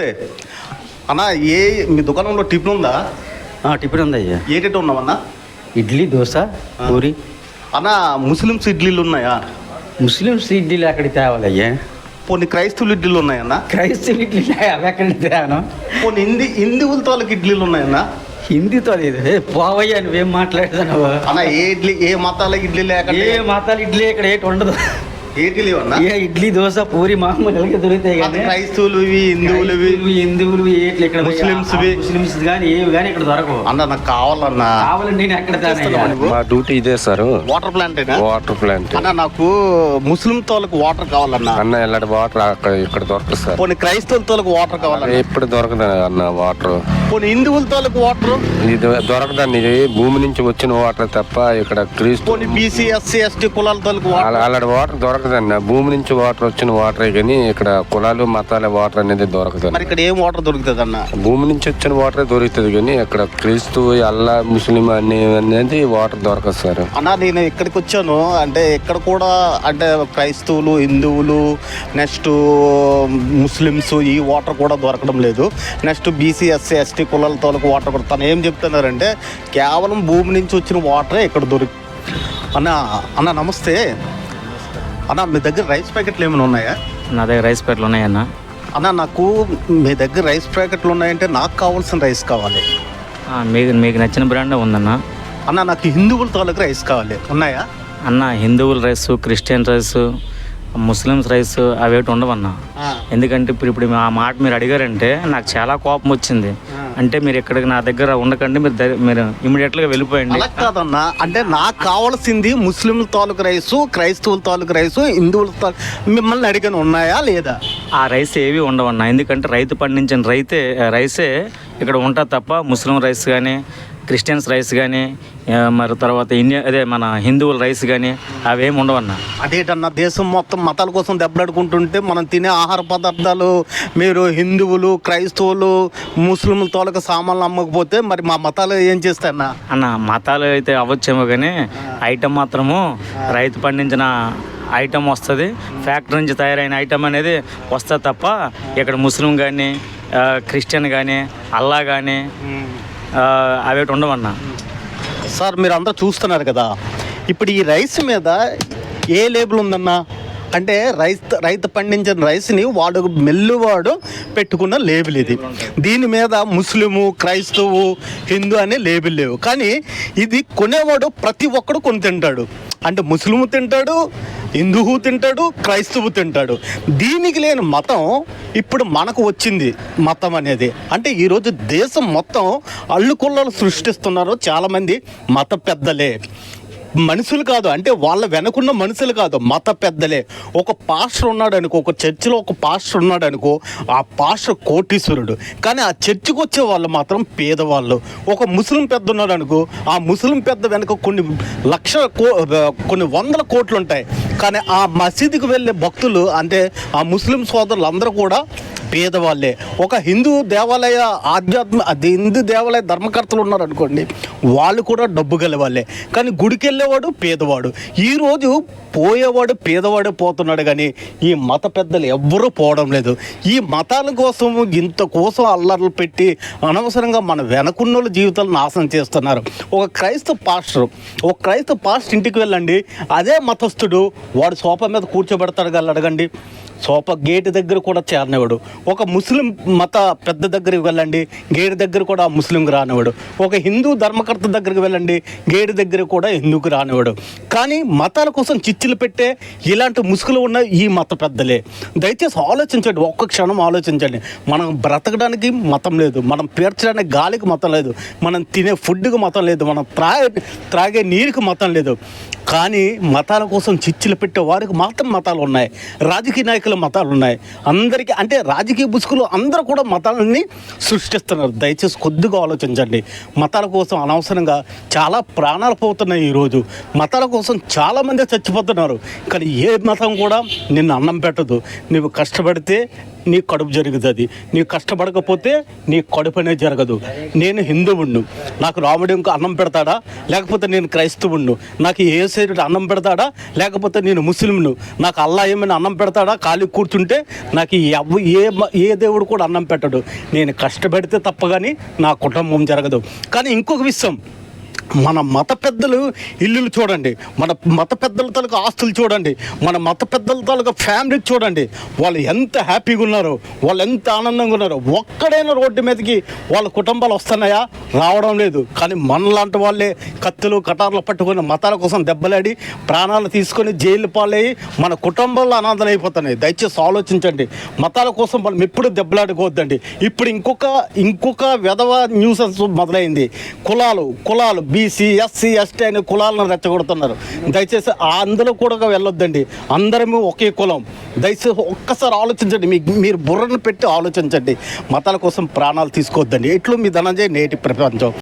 నమస్తే. అన్న ఏ మీ దుకాణంలో టిఫిన్ ఉందా? ఆ, టిఫిన్ ఉందయ్యా ఏటేటి ఉన్నామన్నా ఇడ్లీ దోశ పూరి. అన్న ముస్లిమ్స్ ఇడ్లీలు ఉన్నాయా? ముస్లిమ్స్ ఇడ్లీలు అక్కడికి తేవాలయ్యా కొన్ని క్రైస్తవులు ఇడ్లీలు ఉన్నాయన్న? క్రైస్తవ ఇడ్లీ అవి ఎక్కడికి తేను కొన్ని హిందీ హిందువుల తాలూకు ఇడ్లీలు ఉన్నాయన్న? హిందీతో లేదు ఏ, పోవయ్యా నువ్వేం మాట్లాడుతున్నావు? అన్న ఏ ఇడ్లీ ఏ మతాల ఇడ్లీ లేక ఏ మతాలు ఇడ్లీ ఇక్కడ ఏటి ఉండదు. ఏటి లేవన్నా ఏ ఇడ్లీ దోశ పూరి మామూలుగా దొరుకుతాయి కానీ క్రైస్తవులు హిందువులు హిందువులు ఏట్లు ఇక్కడ ముస్లిమ్స్వి. ముస్లిమ్స్ కానీ ఏవి కానీ ఇక్కడ దొరకవు. అన్న నాకు కావాలన్నా. కావాలండి నేను ఎక్కడ? మా డ్యూటీ ఇదే sir. Water plant water plant. అన్న నాకు ముస్లిం తాలూకు వాటర్ కావాలన్నా. అన్న ఇలాంటి వాటర్ అక్కడ ఇక్కడ దొరకదు సార్. కొన్ని క్రైస్తవుల తాలూకు వాటర్ కావాలన్నా. ఎప్పుడు దొరకదు అన్న వాటర్. కొన్ని హిందువుల తాలూకు వాటర్? ఇది దొరకదండి ఇది భూమి నుంచి వచ్చిన వాటర్ తప్ప ఇక్కడ క్రీస్తు కొన్ని బీసీ ఎస్సీ ఎస్టీ కులాల తాలూకు వాటర్? అలా- వాటర్ దొరకదండి భూమి నుంచి వాటర్ వచ్చిన వాటరే కానీ ఇక్కడ కులాలు మతాల వాటర్ అనేది దొరకదు మరి ఇక్కడ ఏం వాటర్ దొరుకుతుంది అన్న భూమి నుంచి వచ్చిన వాటరే దొరుకుతుంది కానీ ఇక్కడ క్రీస్తు అల్లా ముస్లిం అనే అనేది వాటర్ దొరకదు సార్. అన్న నేను ఇక్కడికి వచ్చాను. అంటే ఇక్కడ కూడా అంటే క్రైస్తవులు హిందువులు నెక్స్ట్ ముస్లిమ్స్ ఈ వాటర్ కూడా దొరకడం లేదు. నెక్స్ట్ బీసీ ఎస్సీ ఎస్టీ కులాల తాలూకు వాటర్ కూడా తను ఏం చెప్తున్నారంటే కేవలం భూమి నుంచి వచ్చిన వాటరే ఇక్కడ దొరికి అన్న అన్న నమస్తే. అన్న మీ దగ్గర రైస్ ప్యాకెట్లు ఏమైనా ఉన్నాయా? నా దగ్గర రైస్ ప్యాకెట్లు ఉన్నాయన్న. అన్న నాకు మీ దగ్గర రైస్ ప్యాకెట్లు ఉన్నాయంటే నాకు కావాల్సిన రైస్ కావాలి. మీకు మీకు నచ్చిన బ్రాండ్ ఉందన్న. అన్న నాకు హిందువుల తాలూకు రైస్ కావాలి. ఉన్నాయా? అన్న హిందువుల rice Christian rice Muslims rice అవేటి ఉండవన్న. ఎందుకంటే ఇప్పుడు ఇప్పుడు ఆ మాట మీరు అడిగారంటే నాకు చాలా కోపం వచ్చింది. అంటే మీరు ఇక్కడికి నా దగ్గర ఉండకండి మీరు ద- మీరు ఇమీడియట్గా వెళ్ళిపోయండి. అలా కాదన్నా. అంటే నాకు కావాల్సింది ముస్లింల తాలూకు రైసు క్రైస్తవుల తాలూకు రైసు హిందువుల తాలూకు మిమ్మల్ని అడిగాను ఉన్నాయా లేదా? ఆ రైస్ ఏవి ఉండవన్న. ఎందుకంటే రైతు పండించిన రైతే రైసే ఇక్కడ ఉంటుంది తప్ప ముస్లిం రైస్ కానీ క్రిస్టియన్స్ రైస్ కానీ మరి తర్వాత ఇండియా అదే మన హిందువుల రైస్ కానీ అవేమి ఉండవన్న. అదేటన్నా దేశం మొత్తం మతాల కోసం దెబ్బలాడుకుంటుంటే మనం తినే ఆహార పదార్థాలు మీరు హిందువులు క్రైస్తవులు ముస్లింల తాలూకు సామాన్లు అమ్మకపోతే మరి మా మతాలు ఏం చేస్తాయన్నా? అన్న మతాలు అయితే అవ్వచ్చేమో కానీ ఐటమ్ మాత్రము రైతు పండించిన ఐటమ్ వస్తుంది. ఫ్యాక్టరీ నుంచి తయారైన ఐటమ్ అనేది వస్తుంది తప్ప ఇక్కడ ముస్లిం కానీ క్రిస్టియన్ కానీ అల్లా కానీ అవేటి ఉండవన్నా. సార్ మీరు అందరూ చూస్తున్నారు కదా ఇప్పుడు ఈ రైస్ మీద ఏ లేబుల్ ఉందన్నా? అంటే రైతు రైతు పండించిన రైస్ని వాడు మెల్లువాడు పెట్టుకున్న లేబుల్ ఇది. దీని మీద ముస్లిము క్రైస్తవు హిందూ అనే లేబుల్ లేవు. కానీ ఇది కొనేవాడు ప్రతి ఒక్కడు కొని తింటాడు. అంటే ముస్లిము తింటాడు హిందువు తింటాడు క్రైస్తవు తింటాడు. దీనికి లేని మతం ఇప్పుడు మనకు వచ్చింది మతం అనేది. అంటే ఈరోజు దేశం మొత్తం అల్లుకుల్లలు సృష్టిస్తున్నారు చాలామంది మత పెద్దలే. మనుషులు కాదు అంటే వాళ్ళ వెనకున్న మనుషులు కాదు మత పెద్దలే. ఒక పాస్టర్ ఉన్నాడు అనుకో ఒక చర్చిలో ఒక పాస్టర్ ఉన్నాడు అనుకో ఆ పాస్టర్ కోటీశ్వరుడు. కానీ ఆ చర్చికి వచ్చే వాళ్ళు మాత్రం పేదవాళ్ళు. ఒక ముస్లిం పెద్ద ఉన్నాడు అనుకో ఆ ముస్లిం పెద్ద వెనక కొన్ని లక్షల కో కొన్ని వందల కోట్లు ఉంటాయి. కానీ ఆ మసీదుకి వెళ్ళే భక్తులు అంటే ఆ ముస్లిం సోదరులు అందరూ కూడా పేదవాళ్ళే ఒక హిందూ దేవాలయ ఆధ్యాత్మ అది హిందూ దేవాలయ ధర్మకర్తలు ఉన్నారు అనుకోండి వాళ్ళు కూడా డబ్బు గలవాళ్ళే. కానీ గుడికి వెళ్ళేవాడు పేదవాడు ఈరోజు పోయేవాడు పేదవాడు పోతున్నాడు కానీ ఈ మత పెద్దలు ఎవ్వరూ పోవడం లేదు. ఈ మతాల కోసం ఇంత కోసం అల్లర్లు పెట్టి అనవసరంగా మన వెనకున్నోళ్ళ జీవితాలు నాశనం చేస్తున్నారు. ఒక క్రైస్తవ పాస్టర్ ఒక క్రైస్తవ పాస్టర్ ఇంటికి వెళ్ళండి అదే మతస్థుడు వాడు సోఫా మీద కూర్చోబెడతాడు కదా అడగండి. సోఫా గేట్ దగ్గర కూడా చేరనివాడు ఒక ముస్లిం మత పెద్ద దగ్గరికి వెళ్ళండి గేట్ దగ్గర కూడా ముస్లింకి రానివాడు ఒక హిందూ ధర్మకర్త దగ్గరికి వెళ్ళండి గేట్ దగ్గర కూడా హిందూకి రానివాడు కానీ మతాల కోసం చిచ్చులు పెట్టే ఇలాంటి ముసుగులు ఉన్న ఈ మత పెద్దలే. దయచేసి ఆలోచించండి ఒక్క క్షణం ఆలోచించండి. మనం బ్రతకడానికి మతం లేదు మనం పీర్చడానికి గాలికి మతం లేదు మనం తినే ఫుడ్కి మతం లేదు మనం త్రాగే త్రాగే నీరుకి మతం లేదు. కానీ మతాల కోసం చిచ్చులు పెట్టే వారికి మాత్రం మతాలు ఉన్నాయి. రాజకీయ నాయకుల మతాలు ఉన్నాయి. అందరికీ అంటే రాజకీయ బుసుకులు అందరూ కూడా మతాలని సృష్టిస్తున్నారు. దయచేసి కొద్దిగా ఆలోచించండి. మతాల కోసం అనవసరంగా చాలా ప్రాణాలు పోతున్నాయి ఈరోజు మతాల కోసం చాలామంది చచ్చిపోతున్నారు. కానీ ఏ మతం కూడా నిన్ను అన్నం పెట్టదు. నువ్వు కష్టపడితే నీ కడుపు జరుగుతుంది. నీ కష్టపడకపోతే నీ కడుపు అనేది జరగదు. నేను హిందువుణ్ణు. నాకు రాముడు ఇంకా అన్నం పెడతాడా? లేకపోతే నేను క్రైస్తవుణ్ణు. నాకు ఏ సైడు అన్నం పెడతాడా? లేకపోతే నేను ముస్లింను. నాకు అల్లా ఏమైనా అన్నం పెడతాడా? ఖాళీ కూర్చుంటే నాకు ఎవ ఏ ఏ దేవుడు కూడా అన్నం పెట్టడు. నేను కష్టపెడితే తప్ప కానీ నా కుటుంబం జరగదు. కానీ ఇంకొక విషయం. మన మత పెద్దలు ఇల్లులు చూడండి. మన మత పెద్దల తాలూకు ఆస్తులు చూడండి. మన మత పెద్దల తాలూకు ఫ్యామిలీ చూడండి. వాళ్ళు ఎంత హ్యాపీగా ఉన్నారో వాళ్ళు ఎంత ఆనందంగా ఉన్నారో ఒక్కడైనా రోడ్డు మీదకి వాళ్ళ కుటుంబాలు వస్తున్నాయా? రావడం లేదు. కానీ మనలాంటి వాళ్ళే కత్తులు కటార్లు పట్టుకొని మతాల కోసం దెబ్బలాడి ప్రాణాలు తీసుకొని జైలు పాలయ్యి మన కుటుంబాల్లో అనాథం అయిపోతున్నాయి. దయచేసి ఆలోచించండి. మతాల కోసం మనం ఎప్పుడు దెబ్బలాడుకోవద్దండి. ఇప్పుడు ఇంకొక ఇంకొక విధవ న్యూసెన్స్ మొదలైంది. కులాలు కులాలు బీసీ ఎస్సీ ఎస్టీ అనే కులాలను రెచ్చగొడుతున్నారు. దయచేసి ఆ అందులో కూడా వెళ్ళొద్దండి. అందరము ఒకే కులం. దయచేసి ఒక్కసారి ఆలోచించండి. మీ మీరు బుర్రను పెట్టి ఆలోచించండి. మతాల కోసం ప్రాణాలు తీసుకోవద్దండి. ఇట్లు మీ ధనంజయ నేటి ప్రపంచం.